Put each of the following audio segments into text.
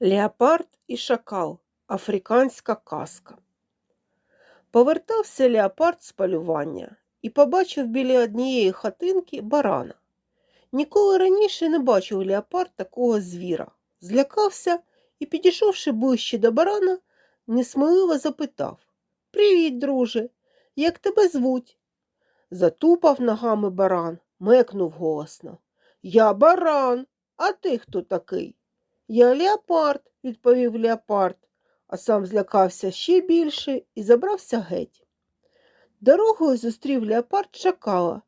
Леопард і шакал. Африканська казка. Повертався леопард з полювання і побачив біля однієї хатинки барана. Ніколи раніше не бачив леопард такого звіра. Злякався і, підійшовши ближче до барана, несміливо запитав Привіт, друже, як тебе звуть? Затупав ногами баран, мекнув голосно. Я баран, а ти хто такий? Я леопард, відповів леопард, а сам злякався ще більше і забрався геть. Дорогою зустрів леопард шакала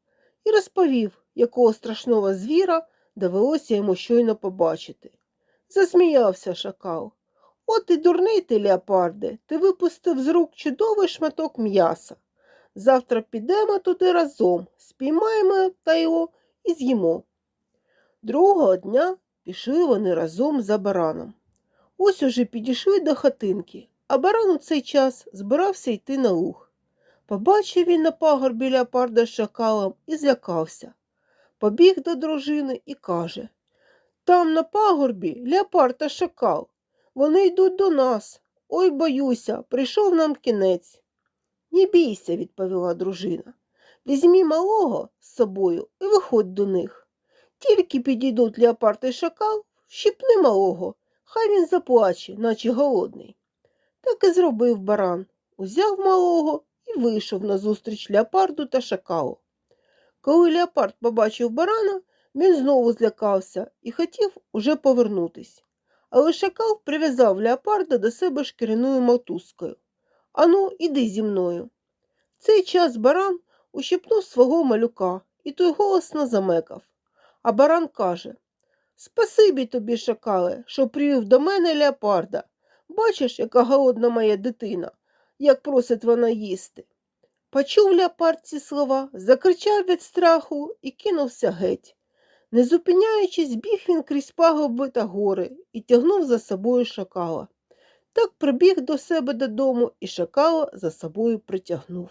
і розповів, якого страшного звіра довелося йому щойно побачити. Засміявся шакал. От і дурний ти, леопарде, ти випустив з рук чудовий шматок м'яса. Завтра підемо туди разом, спіймаємо та його і з'їмо. Другого дня пішли вони разом за бараном. Ось уже підійшли до хатинки, а баран у цей час збирався йти на луг. Побачив він на пагорбі леопарда з шакалом і злякався. Побіг до дружини і каже Там на пагорбі леопард та шакал. Вони йдуть до нас. Ой, боюся, прийшов нам кінець. Не бійся, відповіла дружина. Візьмі малого з собою і виходь до них. Тільки підійдуть леопард і шакал, щіпни малого, хай він заплаче, наче голодний. Так і зробив баран, узяв малого і вийшов назустріч леопарду та шакалу. Коли леопард побачив барана, він знову злякався і хотів уже повернутись. Але шакал прив'язав леопарда до себе шкіряною мотузкою. Ану, іди зі мною. В цей час баран ущипнув свого малюка, і той голосно замекав. А баран каже Спасибі тобі, шакале, що привів до мене леопарда. Бачиш, яка голодна моя дитина, як просить вона їсти. Почув леопард ці слова, закричав від страху і кинувся геть. Не зупиняючись, біг він крізь пагорби та гори і тягнув за собою шакала. Так прибіг до себе додому і шакала за собою притягнув.